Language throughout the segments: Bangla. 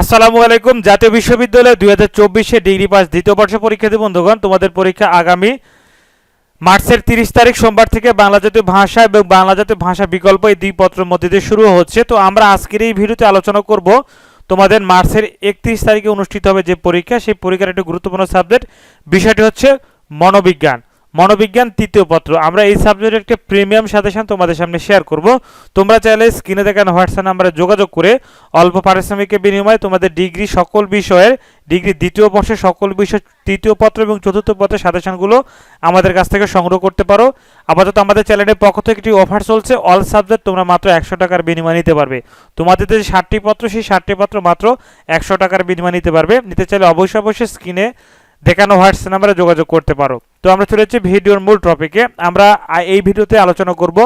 আসসালামু আলাইকুম। জাতীয় বিশ্ববিদ্যালয় দুই হাজার চব্বিশে ডিগ্রি পাস দ্বিতীয় বর্ষ পরীক্ষার্থী বন্ধুগণ। তোমাদের পরীক্ষা আগামী মার্চের তিরিশ তারিখ সোমবার থেকে বাংলা জাতীয় ভাষা এবং বাংলা জাতীয় ভাষা বিকল্প এই দুই পত্রের মধ্যে দিয়ে শুরু হচ্ছে। তো আমরা আজকের এই ভিডিওতে আলোচনা করব তোমাদের মার্চের একত্রিশ তারিখে অনুষ্ঠিত হবে যে পরীক্ষা। সেই পরীক্ষার একটি গুরুত্বপূর্ণ সাবজেক্ট, বিষয়টি হচ্ছে মনোবিজ্ঞান। মনোবিজ্ঞান তৃতীয় পত্র। আমরা এই সাবজেক্টের একটা প্রিমিয়াম সাজেশন তোমাদের সামনে শেয়ার করব। তোমরা চাইলে স্ক্রিনে দেখানো হোয়াটসঅ্যাপ নাম্বারে যোগাযোগ করে অল্প পারিশ্রমিকের বিনিময়ে তোমাদের ডিগ্রি সকল বিষয়ের ডিগ্রি দ্বিতীয় বর্ষের সকল বিষয় তৃতীয় পত্র এবং চতুর্থ পত্রের সাজেশনগুলো আমাদের কাছ থেকে সংগ্রহ করতে পারো। আপাতত আমাদের চ্যানেলের পক্ষ থেকে একটি অফার চলছে। অল সাবজেক্ট তোমরা মাত্র একশো টাকার বিনিময় নিতে পারবে। তোমাদের যে ষাটটি পত্র, সেই ষাটটি পত্র মাত্র একশো টাকার বিনিময় নিতে পারবে। নিতে চাইলে অবশ্যই অবশ্যই স্ক্রিনে দেখানো হোয়াটসঅ্যাপ নাম্বারে যোগাযোগ করতে পারো। তো আমরা চলে যাচ্ছি ভিডিওর মূল টপিকে আমরা এই ভিডিওতে আলোচনা করব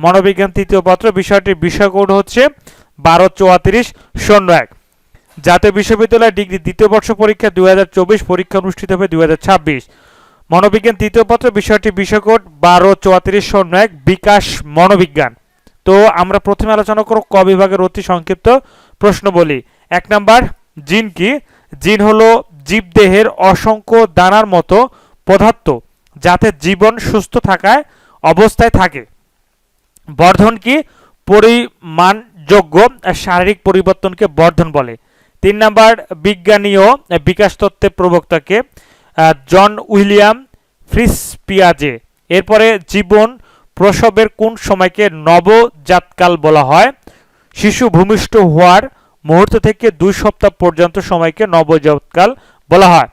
মনোবিজ্ঞান তৃতীয় পত্র। বিষয়টির বিষয় কোড হচ্ছে বারো চুয়াত্রিশ শূন্য এক। জাতীয় বিশ্ববিদ্যালয় ডিগ্রি দ্বিতীয় বর্ষ পরীক্ষা দুই পরীক্ষা অনুষ্ঠিত হবে দু হাজার ছাব্বিশ। মনোবিজ্ঞান তৃতীয় পত্র বিষয়টি বিষয় কোড বারো চুয়াত্রিশ শূন্য এক, বিকাশ মনোবিজ্ঞান। তো আমরা প্রথমে আলোচনা করব ক বিভাগের অতি সংক্ষিপ্ত প্রশ্ন বলি এক নাম্বার, জিন কি? জিন হলো জীবদেহের অসংখ্য দানার মতো পদার্থ যাতে জীবন সুস্থ থাকায় অবস্থায় থাকে। বর্ধন কি পরিমাণযোগ্য শারীরিক পরিবর্তনকে বর্ধন বলে? তিন নাম্বার বিজ্ঞানীয় বিকাশ তত্ত্বের প্রবক্তাকে জন উইলিয়াম ফ্রিসপিয়াজে। এরপরে জীবন প্রসবের কোন সময়কে নবজাতকাল বলা হয়? শিশু ভূমিষ্ঠ হওয়ার মুহূর্ত থেকে দুই সপ্তাহ পর্যন্ত সময়কে নবজাতকাল বলা হয়।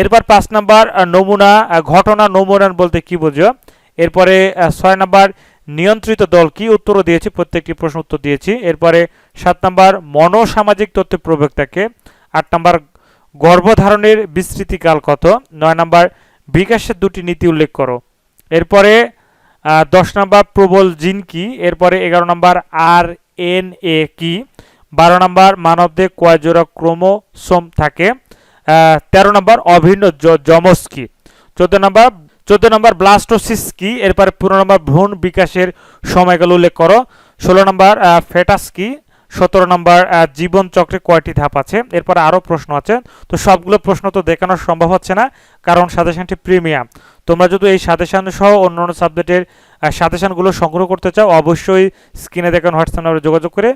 এরপর পাঁচ নাম্বার নমুনা ঘটনা নমুনা বলতে কি বোঝো এরপরে ছয় নাম্বার, নিয়ন্ত্রিত দল কি উত্তরও দিয়েছি? প্রত্যেকটি প্রশ্ন উত্তর দিয়েছি। এরপরে সাত নাম্বার, মনোসামাজিক তত্ত্বের প্রবক্তাকে। আট নাম্বার, গর্ভধারণের বিস্তৃতিকাল কত? নয় নাম্বার, বিকাশের দুটি নীতি উল্লেখ করো। এরপরে দশ নাম্বার, প্রবল জিন কি? এরপরে এগারো নাম্বার, আর এন এ কি? বারো নাম্বার মানবদেহ কয় জোড়া ক্রোমোসোম থাকে। তেরো নাম্বার অভিন্ন যমজ কি চোদ্দ নাম্বার, চোদ্দ নম্বর ব্লাস্টোসিস কি? এরপরে পনেরো নম্বর ভ্রূণ বিকাশের সময়গুলো উল্লেখ করো। ষোলো নম্বর ফেটাস কি? সতেরো নম্বর জীবন চক্রে কয়টি ধাপ আছে? এরপরে আরও প্রশ্ন আছে। তো সবগুলো প্রশ্ন তো দেখানো সম্ভব হচ্ছে না, কারণ সাজেশনটি প্রিমিয়াম। তোমরা যদি এই সাজেশন সহ অন্যান্য সাবজেক্টের সাজেশনগুলো সংগ্রহ করতে চাও, অবশ্যই স্ক্রিনে দেখানো হোয়াটসঅ্যাপ নাম্বারে যোগাযোগ করে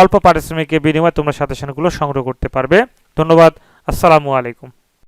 অল্প পারিশ্রমিকের বিনিময়ে তোমরা সাজেশনগুলো সংগ্রহ করতে পারবে। ধন্যবাদ, আসসালামু আলাইকুম।